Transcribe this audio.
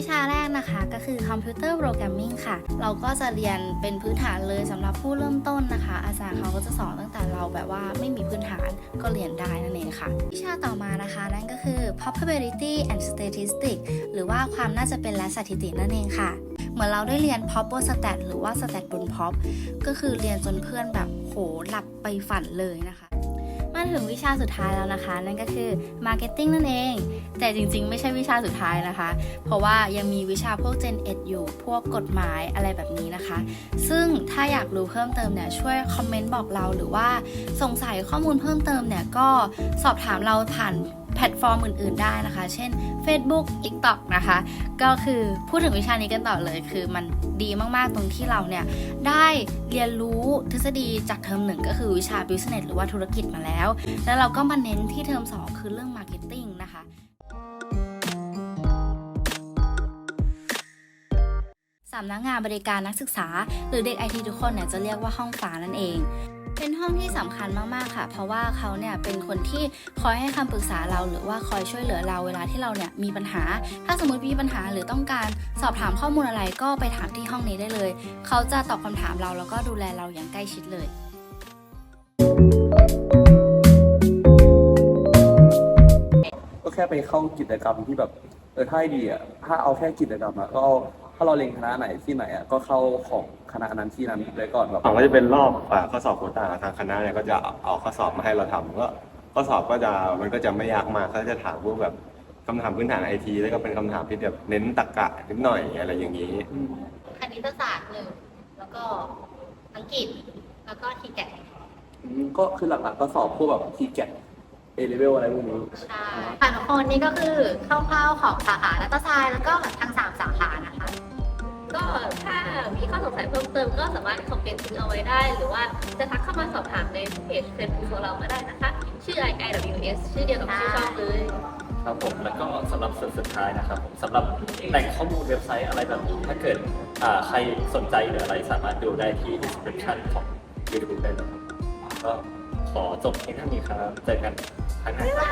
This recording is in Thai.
ิชาแรกนะคะก็คือ Computer Programming ค่ะ เราก็จะเรียนเป็นพื้นฐานเลยสำหรับผู้เริ่มต้นนะคะ อาจารย์เขาก็จะสอนตั้งแต่เราแบบว่าไม่มีพื้นฐานก็เรียนได้นั่นเองค่ะ วิชาต่อมานะคะนั่นก็คือ Probability and Statistics หรือว่าความน่าจะเป็นและสถิตินั่นเองค่ะ เหมือนเราได้เรียน Pop บน Stat หรือว่า Stat บน Pop ก็คือเรียนจนเพื่อนแบบโหหลับไปฝันเลยนะคะ ถึงวิชาสุดท้ายแล้วนะคะ นั่นก็คือ Marketing นั่นเอง แต่จริงๆ ไม่ใช่วิชาสุดท้ายนะคะ เพราะว่ายังมีวิชาพวก Gen Ed อยู่พวกกฎหมายอะไรแบบนี้นะคะ ซึ่งถ้าอยากรู้เพิ่มเติมเนี่ยช่วยคอมเมนต์บอกเราหรือว่าสงสัยข้อมูลเพิ่มเติมเนี่ยก็สอบถามเราผ่าน แพลตฟอร์มอื่น ๆ ได้นะคะ เช่น Facebook TikTok นะคะ ก็คือพูดถึงวิชานี้กันต่อเลยคือมันดีมากๆตรงที่เราเนี่ย ได้เรียนรู้ทฤษฎีจากเทอมหนึ่งก็คือวิชา business หรือว่าธุรกิจมาแล้ว แล้วเราก็มาเน้นที่เทอมสองคือเรื่อง marketing นะคะสำนักงานบริการนักศึกษา หรือเด็กไอทีทุกคนเนี่ยจะเรียกว่าห้องฟ้านั่นเอง เป็นห้องที่สำคัญมากๆค่ะ เพราะว่าเขาเนี่ยเป็นคนที่คอยให้คำปรึกษาเราหรือว่าคอยช่วยเหลือเราเวลาที่เราเนี่ยมีปัญหา ถ้าสมมติมีปัญหาหรือต้องการสอบถามข้อมูลอะไรก็ไปถามที่ห้องนี้ได้เลย เขาจะตอบคำถามเราแล้วก็ดูแลเราอย่างใกล้ชิดเลยก็แค่ไปเข้ากิจกรรมที่แบบเออถ้าดีอะถ้าเอาแค่กิจกรรมอะก็เอา ถ้าเราเรียนคณะไหนที่ไหนอะก็เข้าของคณะนั้นที่นั้นเลยก่อนแบบ ของก็จะเป็นรอบอ่าข้อสอบโควตาทางคณะเนี่ยก็จะเอาข้อสอบมาให้เราทำก็ข้อสอบก็จะมันก็จะไม่ยากมากเขาจะถามพวกแบบคำถามพื้นฐานไอทีแล้วก็เป็นคำถามที่แบบเน้นตรรกะนิดหน่อยอะไรอย่างนี้อืมคณิตศาสตร์หนึ่งแล้วก็อังกฤษ แล้วก็ทีแกะอืมก็คือหลักๆก็สอบพวกแบบทีแกเอเลเวลอะไรพวกนี้ ใช่ค่ะทุกคนนี่ก็คือคร่าวๆของสาขารัฐศาสตร์แล้วก็ทั้งสามสาขานะคะก็ถ้ามีข้อ สงสัยเพิ่มเติมก็สามารถคอมเมนต์ทิ้งเอาไว้ได้ หรือว่าจะทักเข้ามาสอบถามในเพจเฟซบุ๊กของเราก็ได้นะคะ ชื่อ i i w s ชื่อเดียวกับชื่อช่องเลยครับผมแล้วก็สำหรับส่วนสุดท้ายนะครับผมสำหรับแหล่งข้อมูลเว็บไซต์อะไรแบบนี้ถ้าเกิดใครสนใจหรืออะไรสามารถดูได้ที่ description ของ YouTube ได้เลยก็ขอจบเพียงเท่านี้ครับเจอกันครั้งหน้า